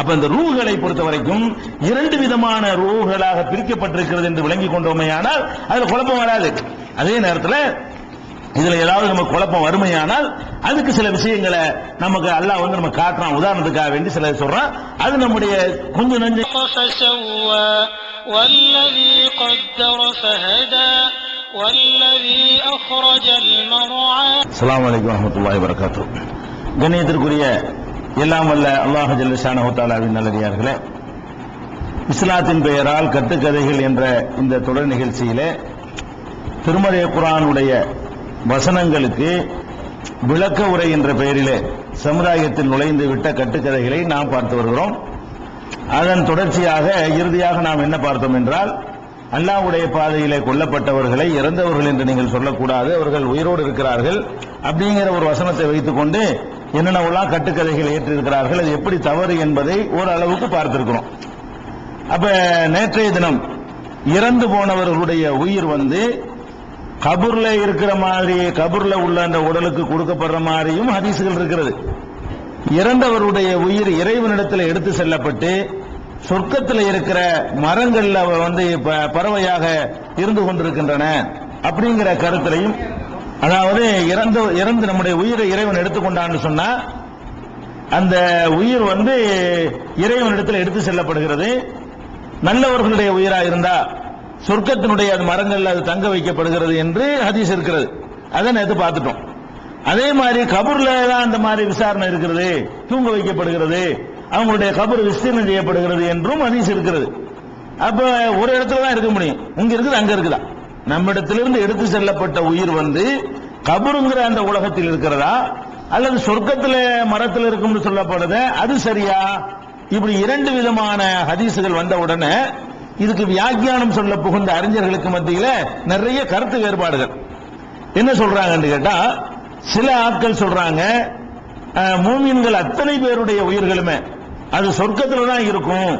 அப்ப இந்த ரூகளை பொறுத்த வரைக்கும் இரண்டு விதமான ரூகளாக பிரிக்கப்பட்டிருக்கிறது என்று விளங்கி கொண்டோமையானால் அதுல குழப்பம் வராது அதே நேரத்தில் இதுல ஏதாவது நமக்கு குழப்பம் வறுமையானால் அதுக்கு சில விஷயங்களை நமக்கு அல்லாஹ் வந்து நம்ம காட்டுறான் உதாரணத்துக்காக வேண்டி சில சொல்றான் அது நம்முடைய கொஞ்சம் நஞ்சு فسوى والذي قدر فهدى والذي أخرج المرعى அஸ்ஸலாமு அலைக்கும் வரஹ்மத்துல்லாஹி வரகாத்து கண்ணியத்திற்குரிய எல்லாம் வல்ல அல்லாஹ் ஜல்லஷானஹு ஹோட்டாலாவின் நல்லடியார்களே இஸ்லாத்தின் பெயரால் கட்டுக்கதைகள் என்ற இந்த தொடர் நிகழ்ச்சியிலே திருமறை குரானுடைய வசனங்களுக்கு விளக்க உரை என்ற பெயரிலே சமுதாயத்தில் நுழைந்து விட்ட கட்டுக்கதைகளை நாம் பார்த்து வருகிறோம். அதன் தொடர்ச்சியாக இறுதியாக நாம் என்ன பார்த்தோம் என்றால் அல்லாஹ்வுடைய பாதையிலே கொல்லப்பட்டவர்களை இறந்தவர்கள் என்று நீங்கள் சொல்லக்கூடாது அவர்கள் உயிரோடு இருக்கிறார்கள் அப்படிங்கிற ஒரு வசனத்தை வைத்துக்கொண்டு என்னென்னவெல்லாம் கட்டுக்கதைகள் ஏற்றிருக்கிறார்கள் அது எப்படி தவறு என்பதை ஓரளவுக்கு பார்த்திருக்கிறோம். அப்ப நேற்றைய தினம் இறந்து போனவர்களுடைய உயிர் வந்து கபூர்ல இருக்கிற மாதிரி கபூர்ல உள்ள அந்த உடலுக்கு கொடுக்கப்படுற மாதிரியும் ஹதீசுகள் இருக்கிறது. இறந்தவருடைய உயிர் இறைவனிடத்தில் எடுத்து செல்லப்பட்டு சொர்க்கத்தில் இருக்கிற மரங்கள்ல வந்து பறவையாக இருந்து கொண்டிருக்கின்றன அப்படிங்கிற கருத்திலையும் அதாவது இறந்து இறந்து நம்முடைய உயிரை இறைவன் எடுத்துக்கொண்டான்னு சொன்னா அந்த உயிர் வந்து இறைவன் இடத்துல எடுத்து செல்லப்படுகிறது. நல்லவர்களுடைய உயிரா இருந்தா சொர்க்கத்தினுடைய அது மரங்கள் அது தங்க வைக்கப்படுகிறது என்று ஹதீஸ் இருக்கிறது. அதை நேற்று பார்த்துட்டோம். அதே மாதிரி கபூர்ல தான் அந்த மாதிரி விசாரணை இருக்கிறது தூங்க வைக்கப்படுகிறது அவங்களுடைய கபூர் விஸ்தீர்ணம் செய்யப்படுகிறது என்றும் ஹதீஸ் இருக்கிறது. அப்ப ஒரு இடத்துல தான் இருக்க முடியும். இங்க இருக்குது அங்க இருக்குதா? நம்மிடத்திலிருந்து எடுத்து செல்லப்பட்ட உயிர் வந்து கபருங்கிற அந்த உலகத்தில் இருக்கிறதா? அல்லது சொர்க்கத்தில் மரத்தில் இருக்கும்னு சொல்லப்படுது அது சரியா? இப்படி இரண்டு விதமான ஹதீசுகள் வந்த உடனே இதுக்கு வியாக்கியானம் சொல்ல புகுந்த அறிஞர்களுக்கு மத்தியில் நிறைய கருத்து வேறுபாடுகள். என்ன சொல்றாங்கன்னு கேட்டா சில ஆட்கள் சொல்றாங்க மூமியன்கள் மூமின்கள் அத்தனை பேருடைய உயிர்களுமே அது சொர்க்கத்தில் தான் இருக்கும்.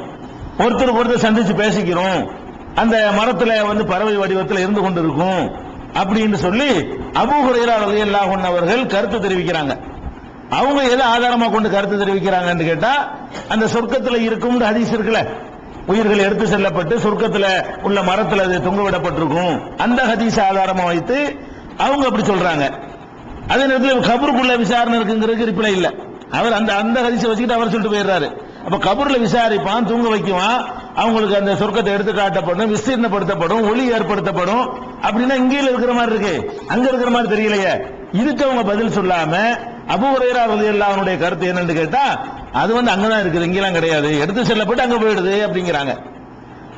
ஒருத்தருக்கு ஒருத்தர் சந்திச்சு பேசிக்கிறோம். அந்த மரத்துல வந்து பறவை வடிவத்தில் இருந்து கொண்டிருக்கும் அப்படின்னு சொல்லி அபூ ரலியல்லாஹு அவர்கள் கருத்து தெரிவிக்கிறாங்க. அவங்க எதை ஆதாரமா கொண்டு கருத்து தெரிவிக்கிறாங்கன்னு கேட்டா அந்த சொர்க்கத்துல இருக்கும் ஹதீஸ் இருக்குல்ல. உயிர்கள் எடுத்து செல்லப்பட்டு சொர்க்கத்துல உள்ள மரத்துல அது தொங்க விடப்பட்டிருக்கும். அந்த ஹதீஸ் ஆதாரமா வைத்து அவங்க அப்படி சொல்றாங்க. அதே நேரத்தில் கபருக்குள்ள விசாரணை இருக்குங்கிறதுக்கு ரிப்ளை இல்லை. அவர் அந்த அந்த ஹதீஸை வச்சுக்கிட்டு அவர் சொல்லிட்டு போயிடுறாரு. அப்ப கபூர்ல விசாரிப்பான் தூங்க வைக்குவான். அவங்களுக்கு அந்த சொர்க்கத்தை எடுத்து காட்டப்படும் விஸ்தீர்ணப்படுத்தப்படும் ஒளி ஏற்படுத்தப்படும். அப்படின்னா இங்கேயும் இருக்கிற மாதிரி இருக்கு. அங்க இருக்கிற மாதிரி தெரியலையே. இதுக்கு அவங்க பதில் சொல்லாம அபுரையரா உரையரா அவனுடைய கருத்து என்னன்னு கேட்டா அது வந்து அங்கதான் இருக்குது இங்கெல்லாம் கிடையாது. எடுத்து செல்லப்பட்டு அங்க போயிடுது அப்படிங்கிறாங்க.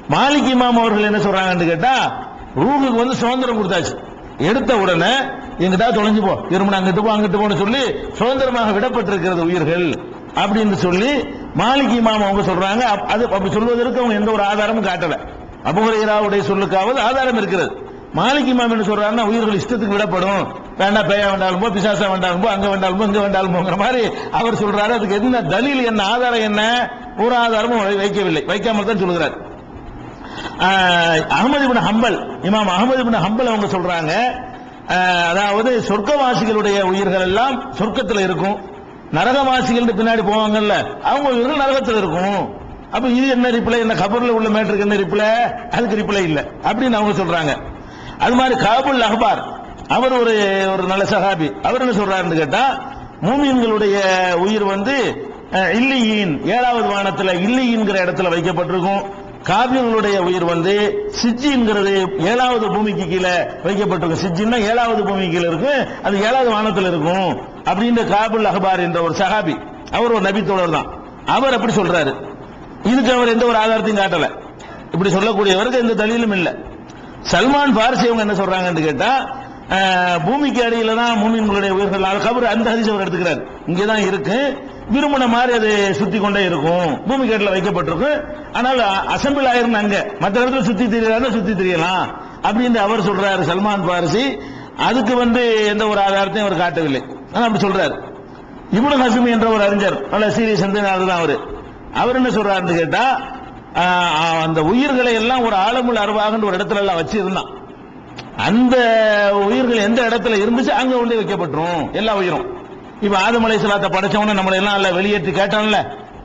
மாலிக் இமாம் அவர்கள் என்ன சொல்றாங்கன்னு கேட்டா ரூஹுக்கு வந்து சுதந்திரம் கொடுத்தாச்சு. எடுத்த உடனே எங்கிட்ட தொலைஞ்சு போ. திரும்ப அங்கிட்டு போ அங்கிட்டு போன்னு சொல்லி சுதந்திரமாக விடப்பட்டிருக்கிறது உயிர்கள் அப்படின்னு சொல்லி மாலிக் இமாம் அவங்க சொல்றாங்க அப்- அது அப்படி சொல்வதற்கு அவங்க எந்த ஒரு ஆதாரமும் காட்டல. அபுஹுரைராவுடைய சொல்லுக்காவது ஆதாரம் இருக்கிறது மாலிக் இமாம் என்ன சொல்றாருன்னா உயிர்கள் இஷ்டத்துக்கு விடப்படும். வேண்டாம் பேய வேண்டாலும் போ பிசாசா வேண்டாலும் போ அங்க வேண்டாலும் போ இங்க வேண்டாலும் போங்கிற மாதிரி அவர் சொல்றாரு. அதுக்கு என்ன தலில் என்ன ஆதாரம் என்ன? ஒரு ஆதாரமும் வைக்கவில்லை. வைக்காமல் தான் சொல்கிறார் அகமது பின் ஹம்பல் இமாம் அகமது பின் ஹம்பல் அவங்க சொல்றாங்க. அதாவது சொர்க்கவாசிகளுடைய உயிர்கள் எல்லாம் சொர்க்கத்தில் இருக்கும். நரகவாசிகள் பின்னாடி போவாங்கல்ல அவங்க உயிர்கள் நரகத்தில் இருக்கும். அப்ப இது என்ன ரிப்ளை என்ன கபர்ல உள்ள மேட்டருக்கு என்ன ரிப்ளை அதுக்கு ரிப்ளை இல்ல. அப்படின்னு அவங்க சொல்றாங்க. அது மாதிரி காபுல் அஹ்பார் அவர் ஒரு ஒரு நல்ல சஹாபி. அவர் என்ன சொல்றாருன்னு கேட்டா மூமியன்களுடைய உயிர் வந்து இல்லியின் ஏழாவது வானத்துல இல்லியின்கிற இடத்துல வைக்கப்பட்டிருக்கும். காபியங்களுடைய உயிர் வந்து சிஜிங்கிறது ஏழாவது பூமிக்கு கீழே வைக்கப்பட்டிருக்கும் சிஜின்னா ஏழாவது பூமிக்கு கீழே இருக்கு. அது ஏழாவது வானத்தில் இருக்கும். அப்படின்ற காபுல் அஹபார் என்ற ஒரு சஹாபி அவர் ஒரு நபித்தோழர் தான். அவர் அப்படி சொல்றாரு. இதுக்கு அவர் எந்த ஒரு ஆதாரத்தையும் காட்டல. இப்படி சொல்லக்கூடியவருக்கு எந்த தலியிலும் இல்லை. சல்மான் பாரிசி அவங்க என்ன சொல்றாங்கன்னு கேட்டா பூமிக்கு அடியில தான் மூமின்களுடைய உயிர்கள் கபர் அந்த ஹதீஸ் அவர் எடுத்துக்கிறார். இங்கே தான் இருக்கு. விரும்பின மாதிரி அது சுத்தி கொண்டே இருக்கும். பூமி கேட்டில் வைக்கப்பட்டிருக்கும் ஆனால் அசம்பிள் ஆயிருந்து அங்க. மற்ற இடத்துல சுத்தி தெரியலாம் சுத்தி தெரியலாம். அப்படின்னு அவர் சொல்றாரு சல்மான் பாரிசி. அதுக்கு வந்து எந்த ஒரு ஆதாரத்தையும் அவர் காட்டவில்லை. ஆனால் அப்படி சொல்றாரு. இவ்வளவு ஹசுமி என்ற ஒரு அறிஞர் நல்ல சீரியஸ் தான் அவரு. அவர் என்ன சொல்றாருன்னு கேட்டா அந்த உயிர்களை எல்லாம் ஒரு ஆழமுள்ள அருவாகன்னு ஒரு இடத்துல எல்லாம் வச்சிருந்தான். அந்த உயிர்கள் எந்த இடத்துல இருந்துச்சு அங்க ஒன்றே வைக்கப்பட்டுரும். எல்லா உயிரும். இப்ப ஆதமலை அலை சலாத்தை படைச்சவன நம்மளை எல்லாம் அல்ல வெளியேற்றி கேட்டான்ல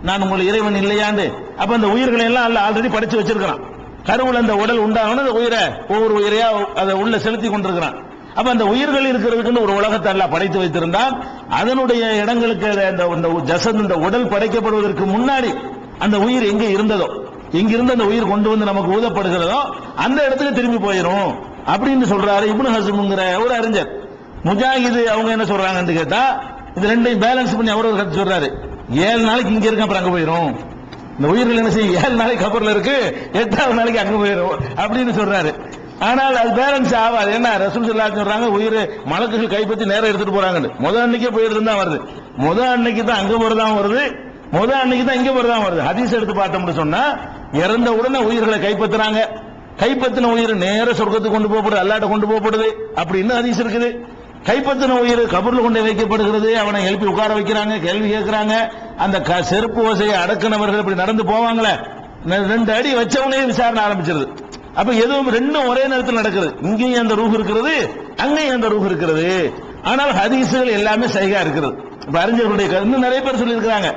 நான் உங்கள் இறைவன் இல்லையாண்டு. அப்ப அந்த உயிர்களை எல்லாம் அல்ல ஆல்ரெடி படைச்சு வச்சிருக்கிறான். கருவுல அந்த உடல் உண்டாகணும் அந்த உயிரை ஒவ்வொரு உயிரையா அதை உள்ள செலுத்தி கொண்டிருக்கிறான். அப்ப அந்த உயிர்கள் இருக்கிறதுக்குன்னு ஒரு உலகத்தை எல்லாம் படைத்து வைத்திருந்தால் அதனுடைய இடங்களுக்கு அந்த அந்த ஜசத் இந்த உடல் படைக்கப்படுவதற்கு முன்னாடி அந்த உயிர் எங்க இருந்ததோ எங்கிருந்து அந்த உயிர் கொண்டு வந்து நமக்கு ஊதப்படுகிறதோ அந்த இடத்துக்கு திரும்பி போயிடும் அப்படின்னு சொல்றாரு இப்னு ஹசமுங்கிற ஒரு அறிஞர். முஜாஹிது அவங்க என்ன சொல்றாங்கன்னு கேட்டா இது ரெண்டையும் பேலன்ஸ் பண்ணி அவர் ஒரு கருத்து சொல்றாரு. ஏழு நாளைக்கு இங்க இருக்க அப்புறம் அங்க போயிடும் இந்த உயிர்கள் என்ன செய்யும்? ஏழு நாளைக்கு கபர்ல இருக்கு எட்டாவது நாளைக்கு அங்க போயிடும் அப்படின்னு சொல்றாரு. ஆனால் அது பேலன்ஸ் ஆகாது. என்ன? ரசூல் சொல்லா சொல்றாங்க உயிர் மலக்குகள் கைப்பற்றி நேரம் எடுத்துட்டு போறாங்கன்னு. முதல் அன்னைக்கே போயிருந்து தான் வருது. முதல் அன்னைக்கு தான் அங்க போறதான் வருது. முதல் அன்னைக்கு தான் இங்க போறதான் வருது. ஹதீஸ் எடுத்து பார்த்தோம்னு சொன்னா இறந்த உடனே உயிர்களை கைப்பற்றுறாங்க. கைப்பற்றின உயிர் நேர சொர்க்கத்துக்கு கொண்டு போகப்படுது அல்லாட்ட கொண்டு போகப்படுது. அப்படின்னு ஹதீஸ் இருக்குது? கைப்பற்றின உயிர் கபரில் கொண்டு வைக்கப்படுகிறது. அவனை எழுப்பி உட்கார வைக்கிறாங்க கேள்வி கேட்கிறாங்க. அந்த க- செருப்பு ஓசையை அடக்கினவர்கள் இப்படி நடந்து போவாங்களே. ரெண்டு அடி வச்சவனே விசாரணை ஆரம்பிச்சிருது. அப்ப எதுவும் ரெண்டும் ஒரே நேரத்தில் நடக்குது. இங்கேயும் அந்த ரூஹ் இருக்கிறது அங்கேயும் அந்த ரூஹ் இருக்கிறது. ஆனால் ஹதீசுகள் எல்லாமே சைகா இருக்கிறது இப்ப அறிஞர்களுடைய கருத்து இன்னும் நிறைய பேர் சொல்லியிருக்கிறாங்க.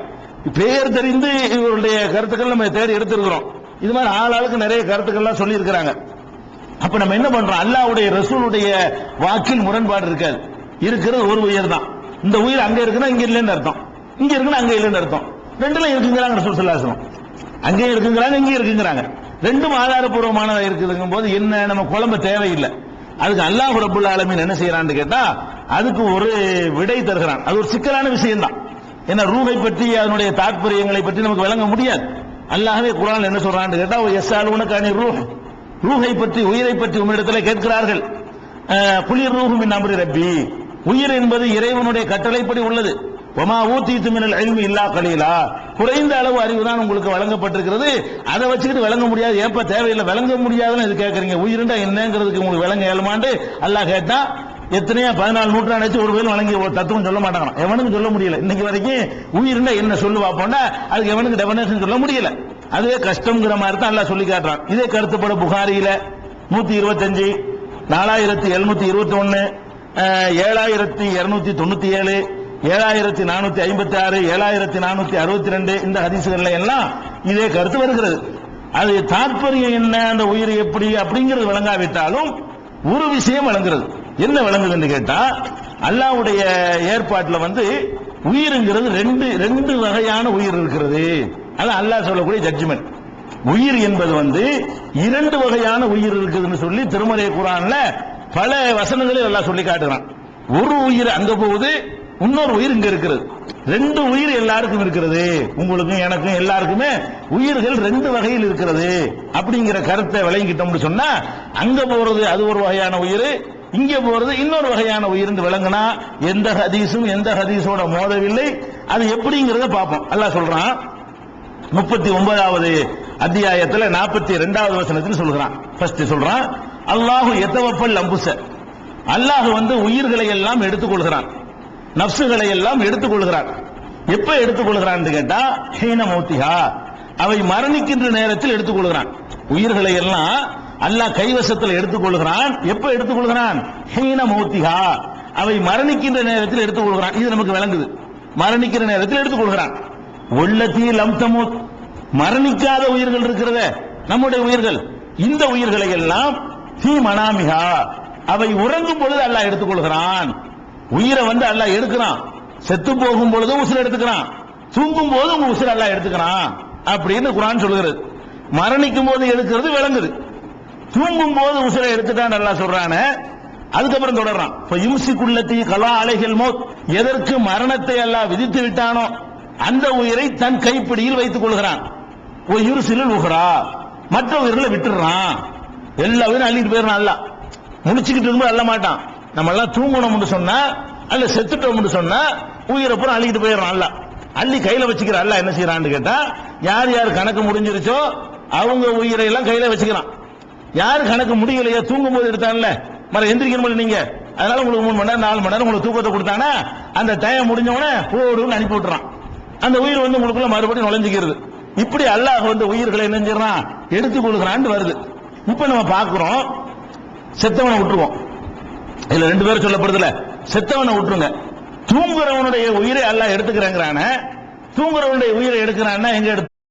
பெயர் தெரிந்து இவருடைய கருத்துக்கள் நம்ம தேடி எடுத்திருக்கிறோம். இது மாதிரி ஆளாளுக்கு நிறைய கருத்துக்கள்லாம் சொல்லியிருக்கிறாங்க. அப்ப நம்ம என்ன பண்றோம்? அல்லாஹ்வுடைய ரசூலுடைய வாக்கில் முரண்பாடு இருக்காது. இருக்கிறது ஒரு உயிர் தான். இந்த உயிர் அங்க இருக்குன்னா இங்க இல்லைன்னு அர்த்தம். இங்க இருக்குன்னா அங்க இல்லைன்னு அர்த்தம். ரெண்டுல இருக்குங்கிறாங்க ரசூல் ஸல்லல்லாஹு அங்கேயும் இருக்குங்கிறாங்க இங்கேயும் இருக்குங்கிறாங்க. ரெண்டும் ஆதாரபூர்வமானதா இருக்குதுங்கும் போது என்ன நம்ம குழம்பு தேவையில்லை. அதுக்கு அல்லாஹ் ரப்புல் ஆலமின் என்ன செய்யறான்னு கேட்டா அதுக்கு ஒரு விடை தருகிறான். அது ஒரு சிக்கலான விஷயம் தான் ஏன்னா ரூகை பற்றி அதனுடைய தாற்பயங்களை பற்றி நமக்கு விளங்க முடியாது. அல்லாஹவே குரான் என்ன சொல்றான்னு கேட்டா எஸ் உனக்கு அணி ரூஹ். ரூகை பற்றி உயிரை பற்றி உம்மிடத்தில் கேட்கிறார்கள். அஹ், ரூகும் ரூஹு மின் அம்ரி ரப்பி. உயிர் என்பது இறைவனுடைய கட்டளைப்படி உள்ளது. ஒமா ஊத்தீத்து மினல் அழிவு இல்லா கலீலா. குறைந்த அளவு அறிவு தான் உங்களுக்கு வழங்கப்பட்டிருக்கிறது. அதை வச்சுக்கிட்டு விளங்க முடியாது. ஏப்ப தேவையில்லை விளங்க முடியாதுன்னு இது கேட்கறீங்க. உயிருண்டா என்னங்கிறதுக்கு உங்களுக்கு விளங்க இயலுமாண்டு அல்லாஹ் கேட்டா எத்தனையோ பதினாலு நூற்றாண்டு ஆச்சு ஒரு பேரும் வழங்கி ஒரு தத்துவம் சொல்ல மாட்டாங்க எவனுக்கும் சொல்ல முடியல. இன்னைக்கு வரைக்கும் உயிருண்டா என்ன சொல்லு பார்ப்போம்னா அதுக்கு எவனுக்கு டெபனேஷன் சொல்ல முடியல. அதுவே கஷ்டம்ங்கிற மாதிரி தான் அல்லாஹ் சொல்லி காட்டுறான். இதே கருத்துப்பட புகாரியில நூத்தி இருபத்தஞ்சு நாலாயிரத்தி எழுநூத்தி இருபத்தி ஒன்னு ஏழாயிரத்தி இருநூத்தி தொண்ணூத்தி ஏழு ஏழாயிரத்தி நானூத்தி ஐம்பத்தி ஆறு ஏழாயிரத்தி நானூத்தி அறுபத்தி ரெண்டு இந்த ஹதீசுகள்ல எல்லாம் இதே கருத்து வருகிறது. அது தாற்பயம் என்ன அந்த உயிர் எப்படி அப்படிங்கிறது விளங்காவிட்டாலும் ஒரு விஷயம் விளங்குறது. என்ன விளங்குதுன்னு கேட்டா அல்லாவுடைய ஏற்பாட்டில் வந்து உயிருங்கிறது ரெண்டு ரெண்டு வகையான உயிர் இருக்கிறது. அது அல்லாஹ் சொல்லக்கூடிய ஜட்ஜ்மெண்ட் உயிர் என்பது வந்து இரண்டு வகையான உயிர் இருக்குதுன்னு சொல்லி திருமலை குரான்ல பல வசனங்களில் எல்லாம் சொல்லி காட்டுறான். ஒரு உயிர் அங்க போகுது இன்னொரு உயிர் இங்க இருக்கிறது. ரெண்டு உயிர் எல்லாருக்கும் இருக்கிறது. உங்களுக்கும் எனக்கும் எல்லாருக்குமே உயிர்கள் ரெண்டு வகையில் இருக்கிறது அப்படிங்கிற கருத்தை விளங்கிட்டோம்னு சொன்னா அங்க போறது அது ஒரு வகையான உயிர் இங்க போறது இன்னொரு வகையான உயிர் விளங்கினா எந்த ஹதீஸும் எந்த ஹதீஸோட மோதவில்லை. அது எப்படிங்கிறத பார்ப்போம். அல்லாஹ் சொல்றான் முப்பத்தி ஒன்பதாவது அத்தியாயத்துல நாற்பத்தி ரெண்டாவது வசனத்தில் சொல்கிறான் ஃபர்ஸ்ட் சொல்றான் அல்லாஹு எத்தவப்பல் அம்புச. அல்லாஹ் வந்து உயிர்களை எல்லாம் எடுத்துக்கொள்கிறான். நப்சுகளை எல்லாம் எடுத்துக்கொள்கிறான். எப்ப எடுத்துக்கொள்கிறான் கேட்டா ஹீன மௌத்திகா அவை மரணிக்கின்ற நேரத்தில் எடுத்துக்கொள்கிறான். உயிர்களை எல்லாம் அல்லாஹ் கைவசத்தில் எடுத்துக்கொள்கிறான். எப்ப எடுத்துக்கொள்கிறான்? ஹீன மௌத்திகா அவை மரணிக்கின்ற நேரத்தில் எடுத்துக்கொள்கிறான். இது நமக்கு விளங்குது. மரணிக்கிற நேரத்தில் எடுத்துக்கொள்கிறான். உள்ளத்தி லம்தமுத். மரணிக்காத உயிர்கள் இருக்கிறதே நம்முடைய உயிர்கள். இந்த உயிர்களை எல்லாம் தீ மனாமிகா அவை உறங்கும் பொழுது அல்லாஹ் எடுத்துக்கொள்கிறான். உயிரை வந்து அல்லாஹ் எடுக்கிறான். செத்து போகும் பொழுதும் உசுர் எடுத்துக்கிறான். தூங்கும் போது உங்க உசுர் அல்லாஹ் எடுத்துக்கிறான். அப்படின்னு குரான் சொல்லுகிறது மரணிக்கும் போது எடுக்கிறது விளங்குது. தூங்கும் போது உசுரை எடுத்துட்டான் நல்லா சொல்றானே. அதுக்கப்புறம் தொடர்றான். இப்ப இம்சிக்குள்ளத்தி கலா அலைகள் மோத். எதற்கு மரணத்தை அல்லாஹ் விதித்து விட்டானோ அந்த உயிரை தன் கைப்பிடியில் வைத்துக் கொள்கிறான். உயிர் சிலில் உகிறா மற்ற உயிர்களை விட்டுறான். எல்லா உயிரும் அள்ளிட்டு போயிடறான் அல்ல. முடிச்சுக்கிட்டு இருக்கும்போது அள்ள மாட்டான். நம்ம எல்லாம் தூங்கணும்னு சொன்னா அல்ல செத்துட்டோம்னு சொன்னா உயிரை பூரா அள்ளிட்டு போயிடறான் அல்ல. அள்ளி கையில வச்சுக்கிற அல்ல என்ன செய்யறான்னு கேட்டா யார் யார் கணக்கு முடிஞ்சிருச்சோ அவங்க உயிரை எல்லாம் கையில வச்சுக்கிறான். யார் கணக்கு முடியலையோ தூங்கும் போது எடுத்தான்ல. மற எந்திரிக்கணும் நீங்க? அதனால உங்களுக்கு மூணு மணி நேரம் நாலு மணி நேரம் உங்களுக்கு தூக்கத்தை கொடுத்தானா அந்த டைம் முடிஞ்ச உடனே போடுன்னு அனுப்பி விட்டுறான். அந்த உயிர் வந்து உங்களுக்குள்ள மறுபடியும் நுழைஞ்சுக்கிறது. இப்படி அல்லாஹ் வந்து உயிர்களை நெஞ்சிடறான் எடுத்துக் கொடுக்குறான்னு வருது. இப்ப நம்ம பாக்குறோம் செத்தவனை விட்டுருவோம். இதுல ரெண்டு பேரும் சொல்லப்படுதுல செத்தவனை விட்டுருங்க. தூங்குறவனுடைய உயிரை அல்லாஹ் எடுத்துக்கிறேங்கிறான தூங்குறவனுடைய உயிரை எடுக்கிறான்னா எங்க எடுத்து